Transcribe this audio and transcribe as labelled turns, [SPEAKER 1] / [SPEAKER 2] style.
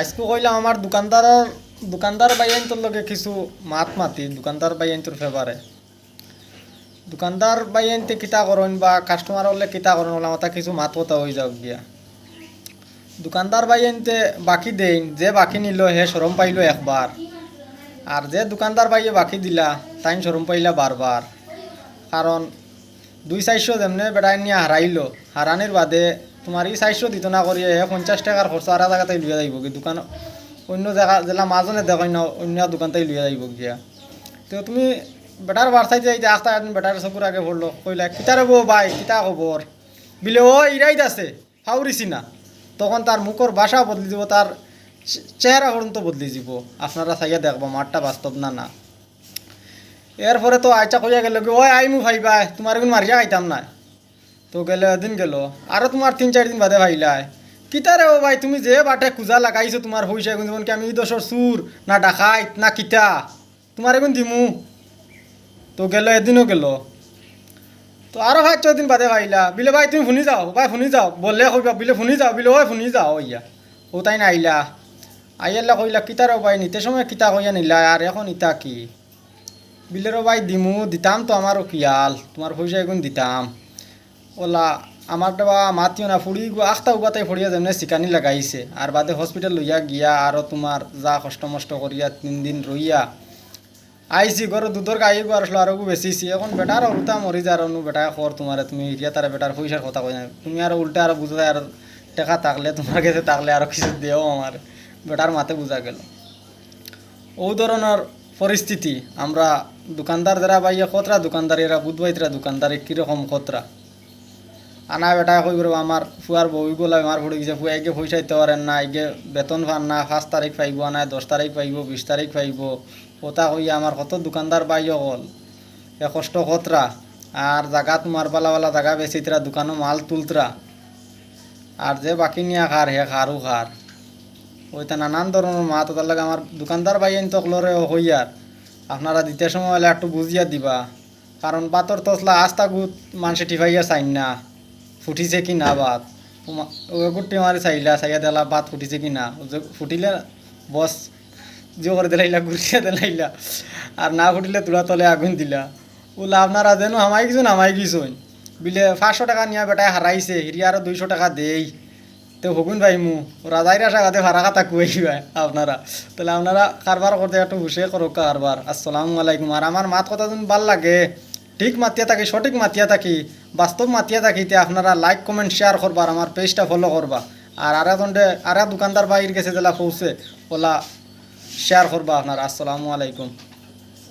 [SPEAKER 1] আজকে কইলাম আমার দোকানদারের, দোকানদার বাইয়ান্তর লগে কিছু মাত মাতি, দোকানদার বাইয়ান্তর ফেভারে। দোকানদার বাইয়ান্তে কিতা করেন বা কাস্টমার হলে কিতা করেন, ওলা মাথা কিছু মাত কথা হয়ে যাক গিয়া। দোকানদার বাইয়ান্তে বাকি দেন যে বাকি নিল হে সরম পাইল একবার। আর যে দোকানদার বাইয়ে বাকি দিলা তাই সরম পাইলা বারবার। কারণ দুই চারশো যেমনে বেড়াই নিয়ে হারাইলো, হারানির বাদে তোমার এই চারশো দিত না করিয়ে পঞ্চাশ টাকার খরচ আর জায়গাতে লুয়ে যাইব কি দোকান, অন্য জায়গা জেলা মাজনে দেখাই না, অন্য দোকানতেই লুয়ে যাইব গিয়া তো তুমি বেটার বারসাই যাই যে আস্তা একদিন বেটার চকুর আগে পড়ল কইলা কিতারে বউ ভাই কিতা খবর বিলে ও ইরাইত আছে ফাউরিছি না তখন তার মুখর ভাষা বদলি দিব তার চেহারা পর্যন্ত বদলি যাব আপনারা চাইয়া দেখব মাঠটা বাস্তব না না। এরপরে তো আইচা কইয়া গেল ওই আইমু ভাইবা তোমার এখন মারিয়া খাইতাম না তো গেলে এদিন গেল। আরও তোমার তিন চার দিন বাদে ভাইলাই। কিতারে ও ভাই, তুমি যে বাটে কুজা লাগাইছো তোমার পয়সা এখন যেমন কি আমি দশর সুর না ডাকাইত, না কিতা তোমার এখন দিমু। তো গেল এদিনও গেল। তো আরও ভাই দিন বাদে ভাইলা। বিলে, ভাই, তুমি শুনি যাও, ভাই, শুনি যাও বললে কইবা বিলে, শুনি যাও, বিলে ওই শুনি যাও ইয়া। ও, তাই না আইলা। আইয়াল্লা কইলা কিতার ভাই, নিতে সময় কিতা কইয়া নিলা আর এখন ইতা কি? বিলের ভাই, দিমু দিতাম তো আমারও কিয়াল তোমার পয়সা এখন দিতাম। ওলা আমার দেবা মাতিও না ফুড়ি গো আখতা উগাতাই ফুড়িয়া যেমনে চিকানি লাগাইছে। আর বাদে হসপিটাল লইয়া গিয়া আরও তোমার যা কষ্ট মষ্ট করিয়া তিন দিন রইয়া আইসি ঘর দুধর গাই গো আসলো আরও বেশিছি এখন বেটার উল্টা মরি যা আর বেটা কর তোমার তুমি ইরিয়া তারা বেটার পয়সার কথা কই না তুমি আর উল্টা আর বুঝা আর টাকা থাকলে তোমার কাছে থাকলে আরও কিছু দেও আমার বেটার মাথে বুঝা গেল। ও ধরনের পরিস্থিতি আমরা দোকানদার যারা বাইয়া কতরা দোকানদার এরা বুধবাইতরা দোকানদারে কীরকম কতরা আনা বেটা কই করব আমার ফুয়ার বউ গোলা আমার পড়ে গেছে ফুয়া এগে পয়সা দিতে পারেন না এগে বেতন পান না, পাঁচ তারিখ পাইব না দশ তারিখ পাইব বিশ তারিখ পাইব ওটা কইয়া আমার কত দোকানদার বাইও হল এ কষ্ট কতরা আর জাগা তোমার বালা জাগা বেচিতরা দোকানও মাল তুলতরা আর যে বাকি নিয়া খার হে খারও খার ওইটা নানান ধরনের মাত তার লাগে আমার দোকানদার বাইন তকলরে হইয়ার আপনারা দিতে সময় হলে একটু বুঝিয়া দিবা। কারণ বাতর তসলা আস্তা গুত মানুষে টিফাইয়া চাইন না। ফুটিছে কি না বাত গুটি মারি চাইলা, চাইয়া দিলা বাত ফুটিছে কি না? ফুটিলে বস, যে করে দিলাইলা ঘুরিয়া দিলাইলা, আর না ফুটিলে তুলা তলে আগুন দিলা। ওলা আপনারা যেন হামাই কিছু নামাই কিছুন বিলে পাঁচশো টাকা নিয়া বেটায় হারাইছে হিরিয়া আরও দুইশো টাকা দেই। তো হকুন ভাই মু রাজাইরা সাগাতে ভাড়া খাতা কুয়াই ভাই আপনারা তাহলে আপনারা কারবার করতে একটু হুসে করো কারবার আসসালামু আলাইকুম। আর আমার মাত কথা যদি ভালো লাগে। ঠিক মাতিয়া থাকি, সঠিক মাতিয়া থাকি বাস্তব মাতিয়া থাকি, তে আপনারা লাইক কমেন্ট শেয়ার করবার, আমার পেজটা ফলো করবা। আর আর দণ্ডে আর দোকানদার বাইর গেছে জেলা পৌঁছে, ওলা শেয়ার করবা আপনারা। আসসালামু আলাইকুম।